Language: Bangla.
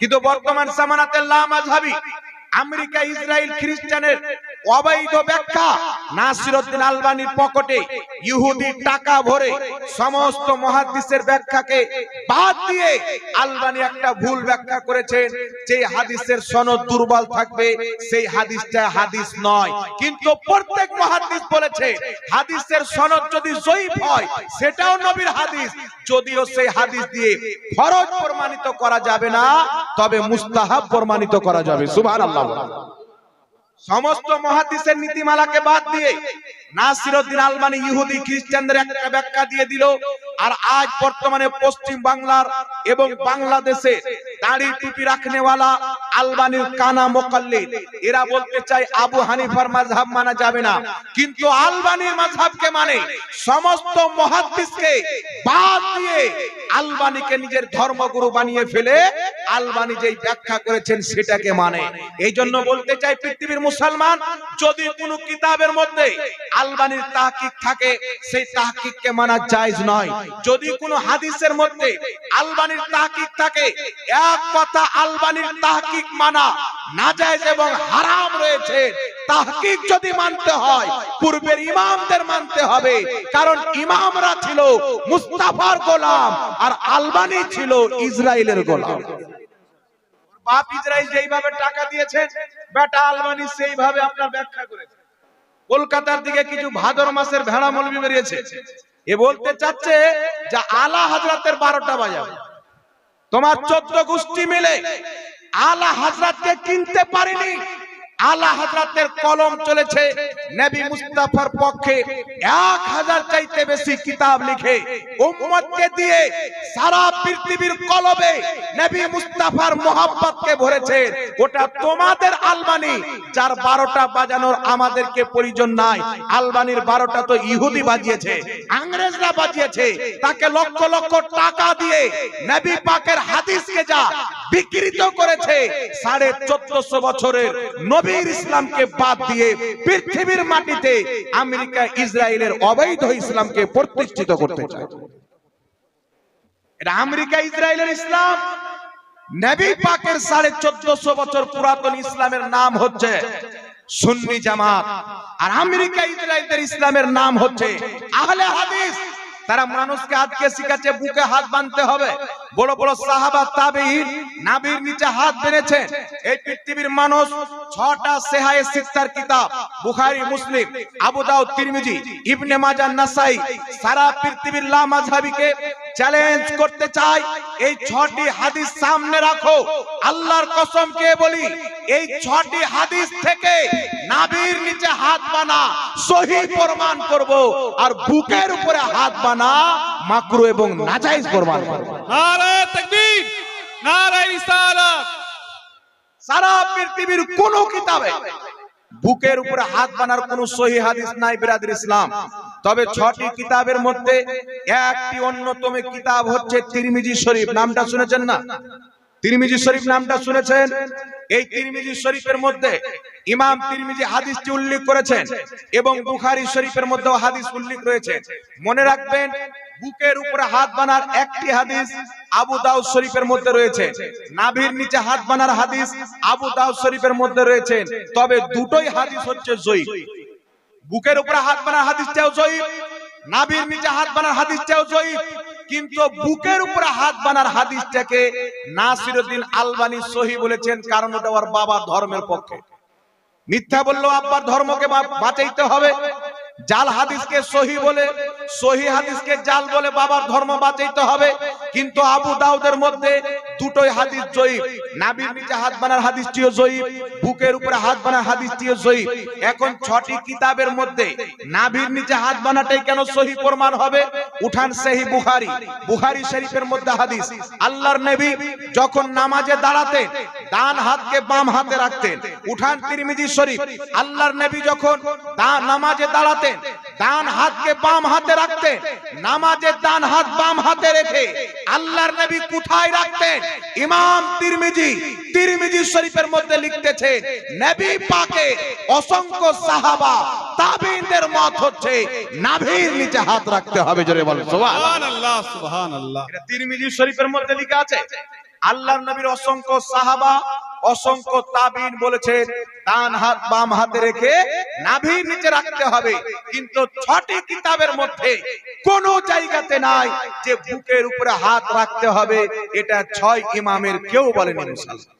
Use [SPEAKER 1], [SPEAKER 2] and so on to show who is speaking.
[SPEAKER 1] কিন্তু বর্তমান জামানাতে লা মাযহাবি আমেরিকা, ইসরায়েল, খ্রিস্টানের অবৈধ ব্যাখ্যা। নাসিরউদ্দিন আলবানির পকেটে ইহুদি টাকা ভরে সমস্ত মহাদিসের ব্যাখ্যাকে বাদ দিয়ে আলবানি একটা ভুল ব্যাখ্যা করেছেন। যে হাদিসের সনদ দুর্বল থাকবে, সেই হাদিসটা হাদিস নয়। কিন্তু প্রত্যেক মহাদিস বলেছে, হাদিসের সনদ যদি জয়ীফ হয়, সেটাও নবীর হাদিস। যদিও সেই হাদিস দিয়ে ফরজ প্রমাণিত করা যাবে না তবে মুস্তাহাব প্রমাণিত করা যাবে। সুভান আল্লাহ সমস্ত মহাদিসের নীতিমালাকে বাদ দিয়ে নাসিরউদ্দিন আলমানি ইহুদি খ্রিস্টানদের একটা ব্যাখ্যা দিয়ে দিল, আর আজ বর্তমানে পশ্চিম বাংলার এবং বাংলাদেশে দাড়ি টুপি রাখনেওয়ালা আলবানির কানা মোকাল্লিদ। এরা বলতে চায় আবু হানিফার মাযহাব মানা যাবে না। কিন্তু আলবানির মাযহাবকে মানে সমস্ত মহাদ্দিসকে বাদ দিয়ে আলবানিকে নিজের ধর্মগুরু বানিয়ে ফেলে আলবানি যেই ব্যাখ্যা করেছেন সেটাকে মানে। এই জন্য বলতে চাই পৃথিবীর মুসলমান, যদি কোনো কিতাবের মধ্যে আলবানির তাহকিক থাকে, সেই তাহকিককে মানা জায়েজ নয়। যদি কোনো হাদিসের মধ্যে আলবানির তাহকিক থাকে, এক কথা আলবানির তাহকিক মানা, নাজায়েজ এবং হারাম রয়েছে। তাহকিক যদি মানতে হয়, পূর্বের ইমামদের মানতে হবে। কারণ ইমামরা ছিল মুস্তাফার গোলাম আর আলবানি ছিল ইসরায়েলের গোলাম। বাপ ইসরায়েল যেইভাবে টাকা দিয়েছেন বেটা আলবানি সেইভাবে আপনার ব্যাখ্যা করেছে। কলকাতার দিকে কিছু ভাদর মাসের ভেড়া মলবি বেরিয়েছে। এ বলতে চাচ্ছে যে আলা হাজরাতের বারোটা বাজাবে তোমার চোদ্দ গোষ্ঠী মিলে আলা হাজরাতকে কিনতে পারিনি। আলা হাজরাতের কলম চলেছে নবী মুস্তাফার পক্ষে। এক হাজার চাইতে বেশি কিতাব লিখে উম্মতকে দিয়ে সারা পৃথিবীর কলবে নবী মুস্তাফার মোহাব্বতকে ভরেছে। ওটা তোমাদের আলবানি, যার বারোটা বাজানোর আমাদেরকে প্রয়োজন নাই। আলবানির বারোটা তো ইহুদি বাজিয়েছে, আংরেজরা বাজিয়েছে। তাকে লক্ষ লক্ষ টাকা দিয়ে নবী পাকের হাদিসকে যা বিকৃত করেছে। সাড়ে চোদ্দশো বছরের নবীর ইসলামকে বাদ দিয়ে পৃথিবীর মাটিতে আমেরিকা, ইসরায়েলের অবৈধ ইসলামকে প্রতিষ্ঠিত করতে চায়। এটা আমেরিকা, ইসরায়েলের ইসলাম। নবী পাকের সাড়ে চোদ্দশো বছর পুরাতন ইসলামের নাম হচ্ছে সুন্নি জামাত। আর আমেরিকা, ইসরায়েলের ইসলামের নাম হচ্ছে আহলে হাদিস। তারা মানুষকে আজকে শিখাচ্ছে, বুকে হাত বাঁধতে হবে। বড় বড় সাহাবা তাবেঈন নাবির নিচে হাত বেঁধেছে এই পৃথিবীর মানুষ ছটা সেহায়ে সিত্তার কিতাব, বুখারী, মুসলিম, আবু দাউদ, তিরমিজি, ইবনে মাজাহ, নাসাই, সারা পৃথিবীর লা মাযহাবিকে চ্যালেঞ্জ করতে চাই এই ছটি হাদিস সামনে রাখো। আল্লাহর কসম কে বলি এই ছটি হাদিস থেকে নাভির নিচে হাত বানা সহি প্রমাণ করব আর বুকের উপরে হাত বানা মাকরু এবং নাজাইজ প্রমাণ করব।
[SPEAKER 2] নারায়ে তাকবীর নারায়ে রিসালাত।
[SPEAKER 1] সারা পৃথিবীর কোন কিতাবে বুকের উপরে হাত বানার কোন সহি হাদিস নাই বিরাদের ইসলাম। তবে ছটি কিতাবের মধ্যে একটি অন্যতম কিতাব হচ্ছে তিরমিজি শরীফ। নামটা শুনেছেন না? তিরমিজি শরীফ নামটা শুনেছেন? এই তিরমিজি শরীফের মধ্যে ইমাম তিরমিজি হাদিসটি উল্লেখ করেছেন এবং বুখারী শরীফের মধ্যেও হাদিস উল্লেখ রয়েছে। মনে রাখবেন, বুকের উপরে হাত বানার একটি হাদিস আবু দাউদ শরীফের মধ্যে রয়েছে। নাভির নিচে হাত বানার হাদিস আবু দাউদ শরীফের মধ্যে রয়েছে। তবে দুটোই হাদিস হচ্ছে জয়ীফ। বুকের উপরে হাত বানার হাদিসটাও জয়ীফ, নাভির নিচে হাত বানার হাদিসটাও জয়ীফ। কিন্তু বুকের উপরে হাত বানার হাদিসটাকে নাসিরুদ্দিন আলবানি সহি বলেছেন, কারণ ওটা ওর বাবা ধর্মের পক্ষে। মিথ্যা বলল আব্বার ধর্মকে বাঁচাইতে হবে। জাল হাদিসকে সহি বলে, সহি হাদিসকে জাল বলে বাবার ধর্ম বাঁচাইতে হবে। কিন্তু আবু দাউদের মধ্যে দুটোই হাদিস জয়ীফ। নাবির নিচে হাত বানার হাদিসটিও জয়ীফ, বুকের উপরে হাত বানার হাদিসটিও জয়ীফ। এখন ছটি কিতাবের মধ্যে নাভির নিচে হাত বানাটাই কেন সহি প্রমাণ হবে? উঠান সেহি বুখারী। বুখারী শরীফের মধ্যে হাদিস, আল্লাহর নবী যখন নামাজে দাঁড়াতেন, ডান হাতকে বাম হাতে রাখতেন। উঠান তিরমিজি শরীফ, আল্লাহর নবী যখন নামাজে দাঁড়াতেন ডান হাতকে বাম হাতে রাখতেন নামাজে ডান হাত বাম হাতে রেখে আল্লাহর নবী কোথায় রাখতেন। ইমাম তিরমিজি তিরমিজি শরীফের মধ্যে লিখতেছে নবী পাকে অসংখ্য সাহাবা তাবিনদের মত হচ্ছে নাভির নিচে হাত রাখতে হবে। জোরে বলেন সুবহানাল্লাহ
[SPEAKER 2] সুবহানাল্লাহ সুবহানাল্লাহ।
[SPEAKER 1] এটা তিরমিজি শরীফের মধ্যে লেখা আছে আল্লাহর নবীর অসংখ্য সাহাবা অসংখ্য তাবিন বলেছে, ডান হাত, বাম হাতে রেখে নাভির নিচে রাখতে হবে। কিন্তু ছটি কিতাবের মধ্যে কোন জায়গাতে নাই যে বুকের উপরে হাত রাখতে হবে, এটা ছয় ইমামের কেউ বলেনি মুসলমান।